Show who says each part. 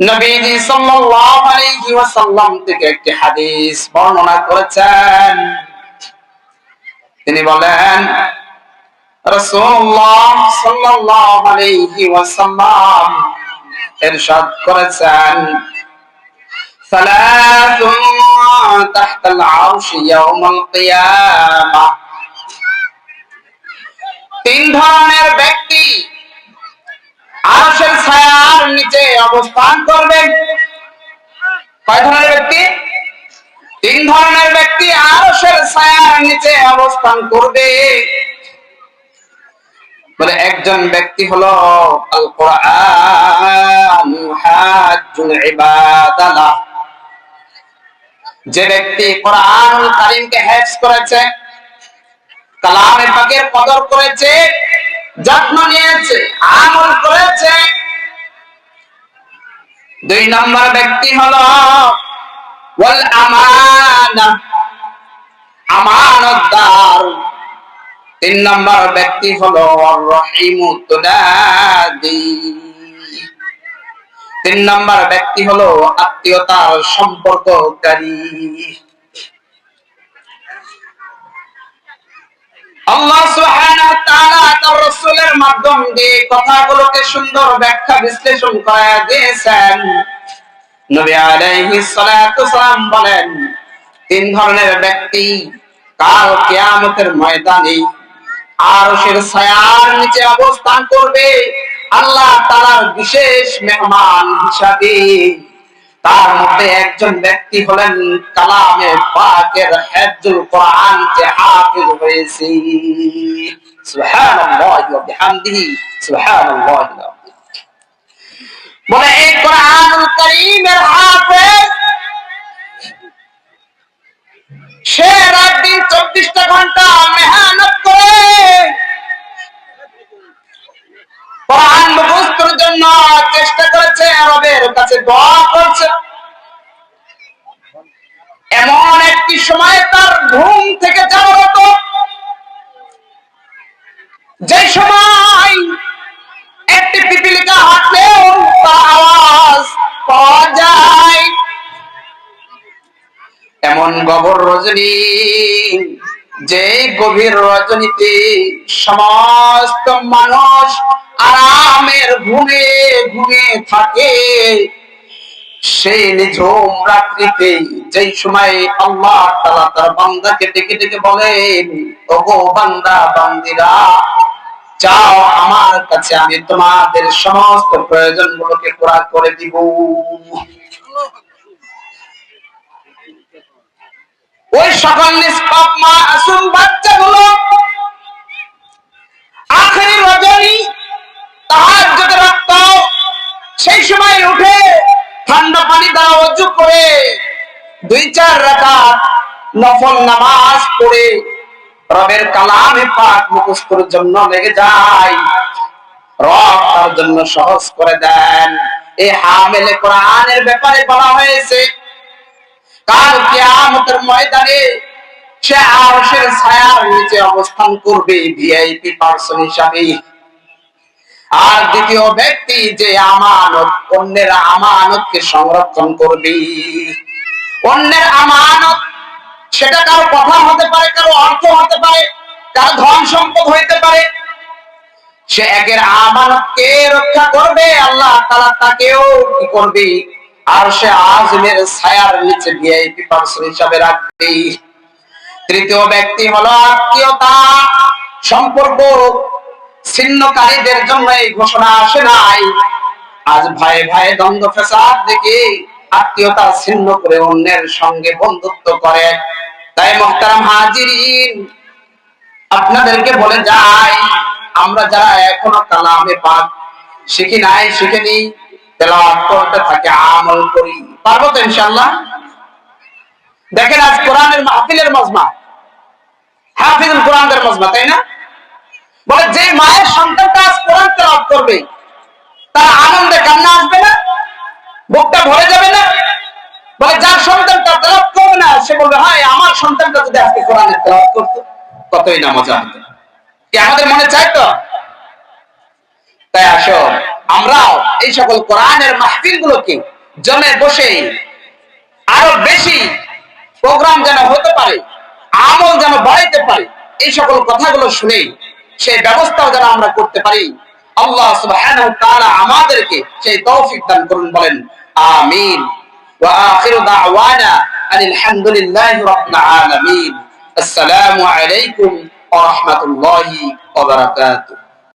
Speaker 1: নবীজি সাল্লাল্লাহু আলাইহি ওয়াসাল্লাম থেকে একটি হাদিস বর্ণনা করেছেন তিনি বলেন রাসূলুল্লাহ সাল্লাল্লাহু আলাইহি ওয়াসাল্লাম ইরশাদ করেছেন ثلاث تحت العرش يوم القيامة তিন ধরনের ব্যক্তি আরশের ছায়ার নিচে অবস্থান করবে কয় ধরনের ব্যক্তি? তিন ধরনের ব্যক্তি আরশের ছায়ার নিচে অবস্থান করবে। বলে একজন ব্যক্তি হলো আল কোরআন হাজ্জুল ইবাদালাহ। যে ব্যক্তি কোরআন কারীমকে হেফজ করেছে, কালামে পাকের কদর করেছে, যত্ন নিয়েছে, আমল করেছে দুই নম্বর ব্যক্তি হল ওয়াল আমানা, আমানতদার। তিন নম্বর ব্যক্তি হলো আর রহিমু তিন নম্বর ব্যক্তি হলো আত্মীয়তার সম্পর্ককারী। করে তিন ধরনের ব্যক্তি কাল কিয়ামতের ময়দানে আরশের ছায়ার নিচে অবস্থান করবে আল্লাহ তাআলার বিশেষ মেহমান হিসাবে। তার মধ্যে একজন ব্যক্তি হলেন কালামে পাকের হেফজুল কোরআন যে হাফিজ হয়েছে। সুবহানাল্লাহি ওয়া বিহামদিহি, সুবহানাল্লাহি বলে, এই কোরআনুল কারীমের হাফেজ সে রাত দিন চব্বিশটা ঘণ্টা মেহনত কাছে দোয়া করছে। এমন একটি সময় তার ঘুম থেকে জাগ্রত যে সময় একটি পিপিলিকা হাঁটলেও তার আওয়াজ পাওয়া যায়। এমন গভর রজনী, যে গভীর রজনীতে সমস্ত মানুষ আরামের ঘুমে ঘুমে থাকে। সেই নিঝুম রাত্রিতে সময় আল্লাহ তাআলা তার বান্দাকে ডেকে ডেকে ওগো বান্দা, বান্দিরা আমার কাছে আমি তোমাদের সমস্ত প্রয়োজন গুলোকে পুরা করে দিব। ওই সকল নিষ্পাপ মা আসুন রজনী, তাহার যদি রাখত সেই সময় উঠে ঠান্ডা পানি দ্বারা অজু করে। দুই, চার রাকাত নফল নামাজ পড়ে রবের কালামে পাক মুখস্থর জন্য লেগে যায়। রব তার জন্য সহজ করে দেন। এই হামেলে কোরআনের ব্যাপারে বলা হয়েছে, কাল কিয়ামতের ময়দানে সে আরশের ছায়ার নিচে অবস্থান করবে ভিআইপি পার্সন হিসাবে। আর দ্বিতীয় ব্যক্তি যে আমানত, অন্যের আমানতকে সংরক্ষণ করবে। অন্যের আমানত, সেটা কারও কথা হতে পারে, কারও অর্থ হতে পারে, কারও ধন সম্পদ হইতে পারে। সে একের আমানতকে রক্ষা করবে, আল্লাহ তাআলা তাকেও কি করবে? আর সে আজমের ছায়ার নিচে ভিআইপি পার্সন হিসাবে রাখবে। তৃতীয় ব্যক্তি হলো আত্মীয়তা, সম্পর্ক ছিন্নকারীদের জন্য এই ঘোষণা আসে নাই। আজ ভাই ভাই দ্বন্দ্ব ফেসাদ দেখে আত্মীয়তা ছিন্ন করে অন্যের সঙ্গে বন্ধুত্ব করে। তাই মোহতারাম হাজিরিন, আপনাদেরকে বলে যাই, আমরা যারা এখনও কালামে পাক শিখি নাই শিখিনি তেলাওয়াত করতে থাকে, আমল করি। পারব তো ইনশাআল্লাহ? দেখেন আজ কোরআনের মাহফিলের মজমা। হাফিজুল কোরআনের মজমা, তাই না? বলে, যে মায়ের সন্তানটা আজ কোরআন তেলাওয়াত করবে, তার আনন্দে কান্না আসবে না, বুকটা ভরে যাবে না, বলে, যার সন্তানটা তেলাওয়াত করবে না, সে বলবে, হয়, আমার সন্তানটা যদি আজকে কোরআনের তেলাওয়াত করতো কতই না মজা হতো। কি আমাদের মনে চাই তো? তাই আসো আমরাও এই সকল কোরআনের মাহফিল গুলোকে জমে বসে আরও বেশি প্রোগ্রাম যেন হতে পারে, আমল যেন বাড়াইতে পারে, এই সকল কথাগুলো শুনে সেই ব্যবস্থাও যেন আমরা করতে পারি। আল্লাহ সুবহানাহু তাআলা আমাদেরকে সেই তৌফিক দান করুন, বলেন, আমিন। ওয়া আখিরু দাওয়ানা আনিল হামদুলিল্লাহি রাব্বিল আলামিন। আসসালামু আলাইকুম ওয়া রাহমাতুল্লাহি ওয়া বারাকাতুহু।